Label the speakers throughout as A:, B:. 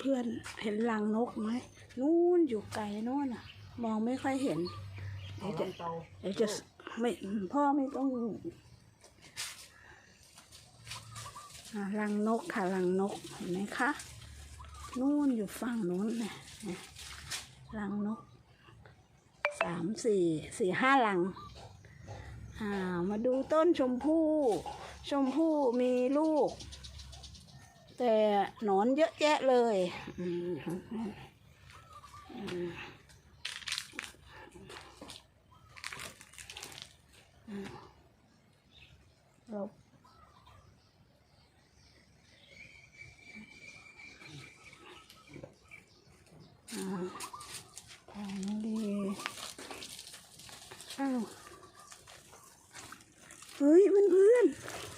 A: เพื่อนๆเห็นรังนกไหมนู่นอยู่ไกลโน่นอะ มองไม่ค่อยเห็นเดี๋ยวจะเดี๋ยวจะไม่พ่อไม่ต้องรังนกค่ะรังนกเห็นไหมคะนู่นอยู่ฝั่งนู้นเนี่ยเนี่ยรังนกสามสี่สี่ห้ารังอ่ามาดูต้นชมพู่ ชมพู่มีลูก แต่หนอนเยอะแยะเลยอืมอืมอืมเราอ่าทางดีอ้าวเฮ้ยเพื่อน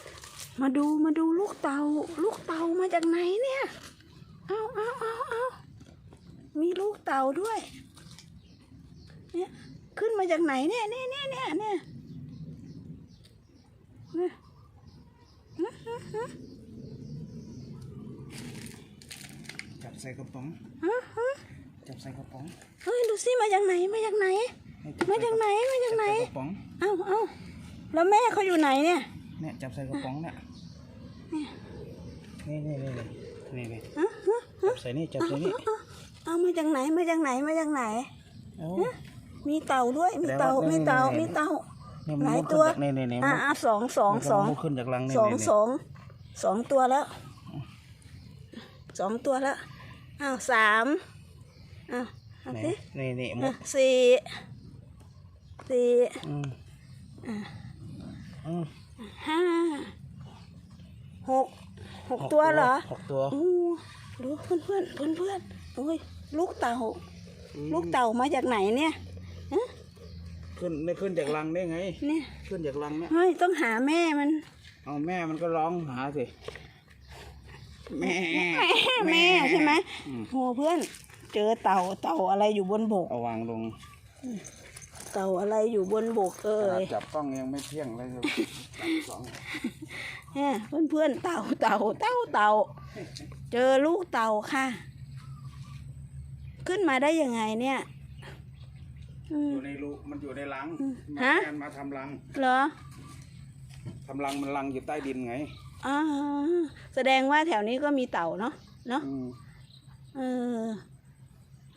A: ๆมาดูมาดูลูกเตาลูกเตา มาจากไหนเนี่ย เอาเอาเอาเอามีลูกเต่าด้วย เนี่ยขึ้นมาจากไหนเนี่ยเนี่ยเนี่ยเนี่ยเนี่ยเนี่ยฮะฮะฮะ
B: จับใส่กระป๋อง
A: ฮะฮะ
B: จับใส่กระป๋อง
A: เฮ้ย ดูสิมาจากไหน มาจากไหน
B: ให้จับ
A: มา
B: ใส่
A: จากไหน มาจากไหน
B: จับใส่กระป๋อง
A: เอาเอาแล้วแม่เขาอยู่ไหนเนี่ย
B: เนี่ยจับใส่กระป๋องเนี่ย นี่นี่นี่นี่นี่
A: ฮะฮะ
B: จับใส่นี่จับใส่นี่
A: เอาเอามาจากไหนมาจากไหนมาจากไหน
B: โอ้
A: มีเต่าด้วยมีเต่า
B: แล้ว
A: มีเต่า
B: นี่
A: มีเต่า
B: เนี่ยมัน
A: หลาย
B: มุด
A: ตัว
B: ขึ้นจากนี่นี่นี่
A: อะอะสองสอง
B: มัน
A: สอง
B: มุดขึ้นจากรังนี่
A: สอง
B: นี่
A: สองสองตัวแล้วสองตัวแล้วอ้าวสามอ้าวเอา
B: นี่
A: สิ
B: นี่นี่มุ
A: อะ
B: ด
A: สี่สี่
B: อืมอืม
A: ห้าหก หกตัวเหรอ
B: หกตัว
A: โอ้ดูเพื่อนเพื่อนเพื่อนเพื่อนโอ้ยลูกเต่า ลูกเต่ามาจากไหนเนี่ยฮะ
B: ขึ้นได้ขึ้นจากรังได้ไง
A: เนี่ย
B: ขึ้นจากรังเนี่ย
A: เฮ้ยต้องหาแม่มัน
B: เอาแม่มันก็ร้องหาสิแม่
A: แม่ใช่ไหม
B: อืม
A: โหเพื่อน เจอเต่าเต่าอะไรอยู่บนบก
B: เอาวางลง
A: เต่าอะไรอยู่บนบกเอ่ย
B: จับกล้องยังไม่เที่ยงเลยจับสอง
A: เนี่ยเพื่อนเพื่อนๆเต่าเต่าเต่าเต่าเจอลูกเต่าค่ะ ขึ้นมาได้ยังไงเนี่ยอื
B: อ
A: ม
B: ยู่ในรูมันอยู่ในรัง
A: ฮะ
B: แมนมาทำรัง
A: เหรอ
B: ทำรังมันรังอยู่ใต้ดินไง
A: อ่าแสดงว่าแถวนี้ก็มีเต่าเนาะเนาะ
B: อืม
A: เออ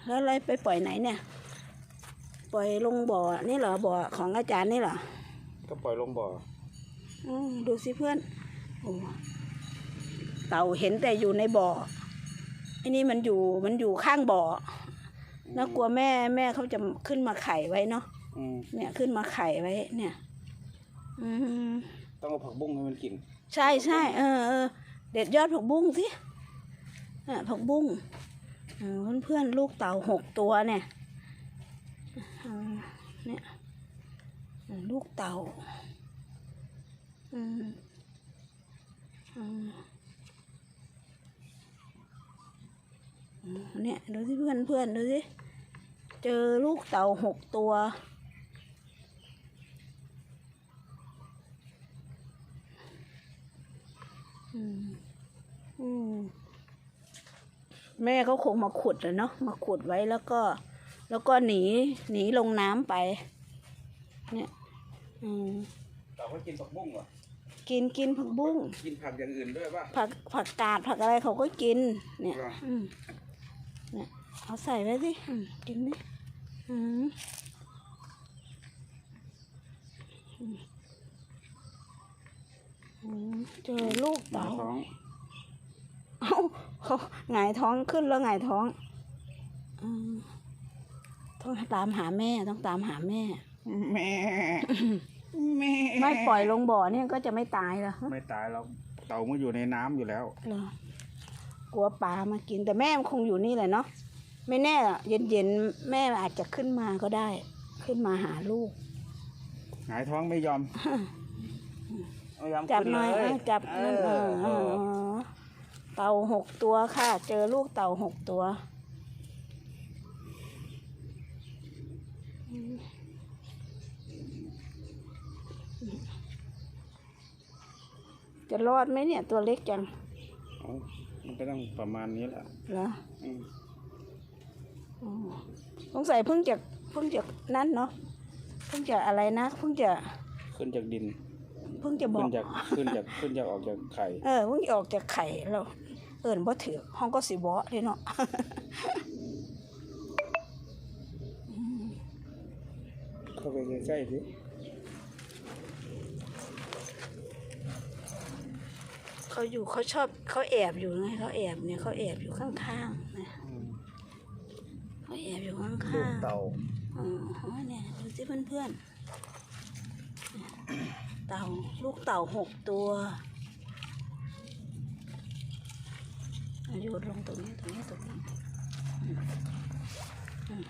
A: แล้วอะไรไปปล่อยไหนเนี่ย ปล่อยลงบ่อนี่เหรอบ่อของอาจารย์นี่เหรอ
B: ก็ปล่อยลงบ่อ
A: อมดูสิเพื่อนโอ้ เต่าเห็นแต่อยู่ในบ่อไอ้นี่มันอยู่มันอยู่ข้างบ่อแล้วกลัวแม่แม่เขาจะขึ้นมาไข่ไว้เนาะ
B: อืม
A: เนี่ยขึ้นมาไข่ไว้ เนี่ย อืม
B: ต้องเอาผักบุ้งให้มันกิน
A: ใช่ใช่เออเออเด็ดยอดผักบุ้งสิอะผักบุ้งเออเพื่อนๆลูกเต่าหกตัวเนี่ยอ่าเนี่ยอ่าลูกเต่า อืมอืมอืม เนี่ยดูสิเพื่อนเพื่อนดูสิเจอลูกเต่าหกตัว อืม อืม แม่เขาคงมาขุดอะเนาะ มาขุดไว้แล้วก็ แล้วก็หนี หนีลงน้ำไป เนี่ย อืม
B: เราก็กินผักบุ้งเหรอ
A: กินกินผักบุ้ง
B: กินผักอย่างอื่นด้วยป่ะ
A: ผักผักกาดผักอะไรเขาก็กิน เนี่ย
B: เหรอ
A: อืมเนี่ยเอาใส่ไว้สิอืมกินดิอืมอืมอืมเจอลูก
B: หมา
A: เต่า
B: ท้อง
A: เอ้าเขาหงายท้องขึ้นแล้วหงายท้องอมต้องตามหาแม่ต้องตามหาแม่
B: แม่ แม่
A: ไม่ปล่อยลงบ่อเนี่ยก็จะไม่ตายเหรอฮะ
B: ไม่ตายเราเต่ามันอยู่ในน้ำอยู่แล้ว
A: เหรอกลัวปลามากินแต่แม่มันคงอยู่นี่แหละเนาะไม่แน่อะเย็นๆแม่อาจจะขึ้นมาก็ได้ ขึ้นมาหาลูก
B: หงายท้องไม่ยอมไม่ยอม
A: จับ
B: ขึ้น
A: หน่อย
B: เล
A: เอาจับนั่นเออเออเออเต่าหกตัวค่ะ เจอลูกเต่าหกตัว จะรอดไหมเนี่ยตัวเล็กจัง
B: เอามันก็ต้องประมาณนี้แหละ
A: เหรอ
B: อืม
A: อ๋อสงสัยเพิ่งจะเพิ่งจะนั่นเนาะเพิ่งจะอะไรนะเพิ่งจะ
B: ขึ้นจากดิน
A: เพิ่งจะบอ
B: ขึ้
A: ก
B: นจากขึ้นจากขึ้นจากออกจากไข่
A: เออเพิ่งจะออกจากไข่เราเอิญบ่ถือห้องก็สิบ่เลยเนาะ
B: เข้าไปใกล้ๆสิ
A: เขาอยู่เขาชอบเขาแอบอยู่ไงเขาแอบเนี่ยเขาแอบอยู่ข้างๆนะเขาแอบอยู่ข้าง
B: ลูก
A: ๆ
B: เต่า
A: อ๋อเนี่ยดูสิเพื่อนๆเต่าลูกเต่าหกตัวเอาโยนลงตรงนี้ตรงนี้ตรงนี้อืมอืม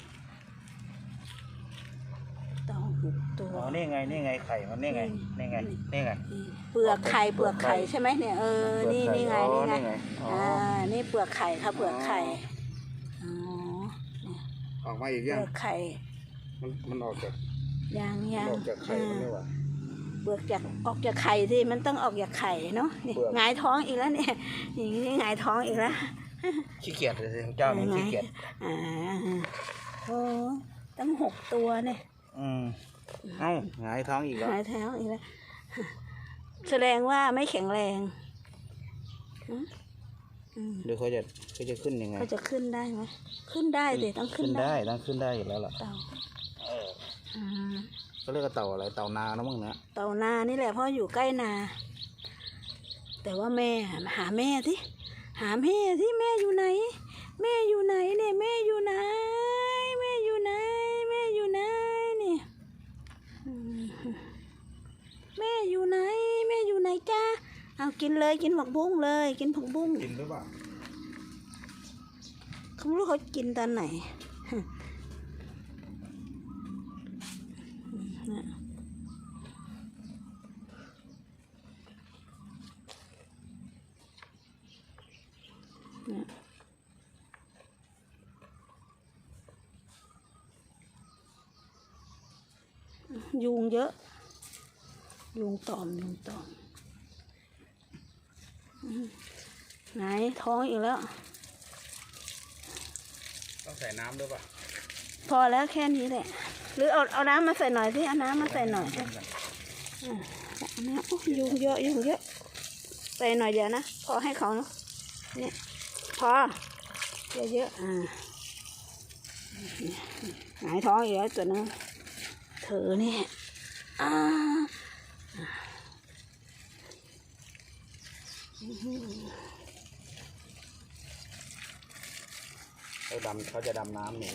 A: เต่าหกตัว
B: อ๋อ นี่ไง นี่ไง ไข่ มันนี่ไง นี่ไง นี่ไง
A: นี่เปลือกไข่เปลือกไข่ใช่ไหมเนี่ยเออ นี่นี่ไง
B: อ๋อ
A: นี่ไง
B: อ๋อ
A: อ่า นี่เปลือกไข่ค่ะเปลือกไข่ อ๋อ
B: ออกมาอีก
A: เป
B: ยัง
A: ลือกไข่
B: มันมันออกจาก
A: ยาง
B: มัน
A: ยาง
B: ออกจากไข่มันไม่หวะ
A: เปลือกจากออกจากไข่สิมันต้องออกจากไข่เนาะนี่
B: เปลือก
A: หงายท้องอีกแล้วเนี่ยอย่างนี้หงายท้องอีกแล้ว
B: ขี้เกียจเลยสิเจ้านี่ขี้เกียจ
A: อ่าโอ้ตั้งหกตัวเนี่ย
B: อืม เอ้าหงายท้องอีกแล้ว
A: หงายท้องอีกแล้วแสดงว่าไม่แข็งแรงอืมอืม
B: เดี๋ยวเขาจะเขาจะขึ้นยังไง
A: เขาจะขึ้นได้ไหมขึ้นได้สิต้องขึ้
B: ขึ้
A: น
B: น
A: ได้
B: ได้ต้องขึ้นได้อยู่แล้วล่ะ
A: เต่าอ่า
B: เขาเรียกว่าเต่าอะไร เต่านานะมั้งเนะ
A: เต่านานี่แหละเพราะอยู่ใกล้นา แต่ว่าแม่หาแม่ที่หาแม่ที่แม่อยู่ไหน แม่อยู่ไหนเนี่ยแม่อยู่ไหน แม่อยู่ไหน แม่อยู่ไหนเนี่ยอืมแม่อยู่ไหน แม่อยู่ไหนจ้าเอา กินเลยกินผักบุ้งเลย กินผักบุ้ง
B: กินหรือเปล่า
A: เขาไม่รู้เขากินตอนไหนเนี่ยเนี่ยยุงเยอะ ยุงตอม ยุงตอมอืม ไหนท้องอีกแล้ว
B: ต้องใส่น้ำด้วยป่ะ
A: พอแล้วแค่นี้แหละ หรือเอาเอาน้ำมาใส่หน่อยสิเอาน้ำมาใส่หน่อยอ่าเอาน้ำโอ้ยยุงเยอะยุงเยอะ ใส่หน่อยเดียวนะ พอให้เขาเนอะเนี่ยพอเยอะๆอ่าหงายท้องอีกแล้วตัวนึงเธอเนี่ยอ่า
B: เขาดำเขาจะดำน้ำหนู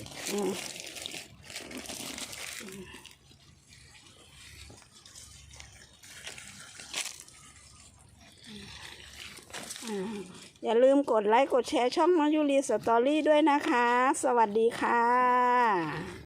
A: อย่าลืมกดไลค์ กดแชร์ช่องมายุรีสตอรี่ด้วยนะคะ สวัสดีค่ะ